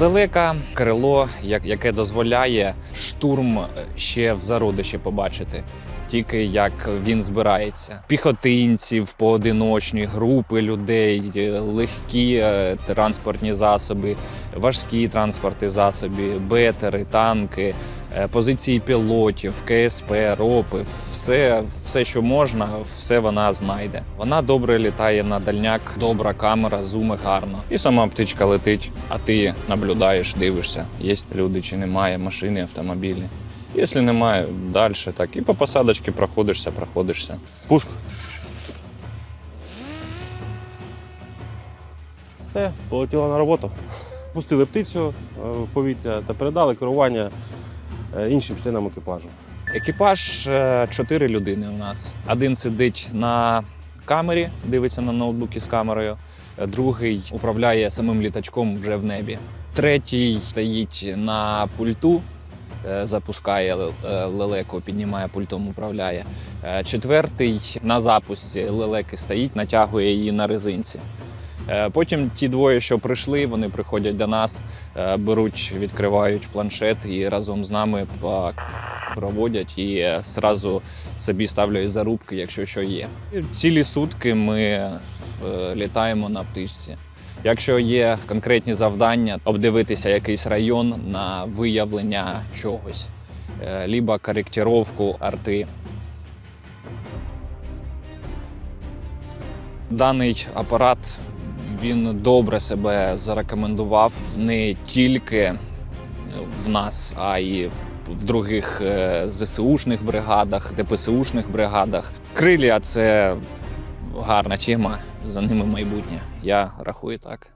Лелека крило, яке дозволяє штурм е, ще в зародиші побачити. Тільки як він збирається. Піхотинців, поодиночні, групи людей, е, легкі е, транспортні засоби, важкі транспортні засоби, бетери, танки, позиції пілотів, КСП, ропи, все, все, що можна, все вона знайде. Вона добре літає на дальняк, добра камера, зуми гарно. І сама птичка летить, а ти наблюдаєш, дивишся, є люди чи немає, машини, автомобілі. Якщо немає, далі так. І по посадочці проходишся, проходишся. Пуск. Все, полетіла на роботу. Пустили птицю е, в повітря та передали керування е, іншим членам екіпажу. Екіпаж е, чотири людини у нас. Один сидить на камері, дивиться на ноутбуки з камерою, е, другий управляє самим літачком вже в небі. Третій стоїть на пульту, е, запускає ле- е, лелеку, піднімає пультом, управляє. Е, Четвертий на запусці лелеки стоїть, натягує її на резинці. Е, Потім ті двоє, що прийшли, вони приходять до нас, е, беруть, відкривають планшет і разом з нами проводять і е, зразу собі ставлять зарубки, якщо що є. Цілі сутки ми е, літаємо на птичці. Якщо є конкретні завдання, обдивитися якийсь район на виявлення чогось, е, либо коректировку арти. Даний апарат він добре себе зарекомендував не тільки в нас, а й в других е, ЗСУшних бригадах, ДПСУшних бригадах. Крилля це гарна тема, за ними майбутнє. Я рахую так.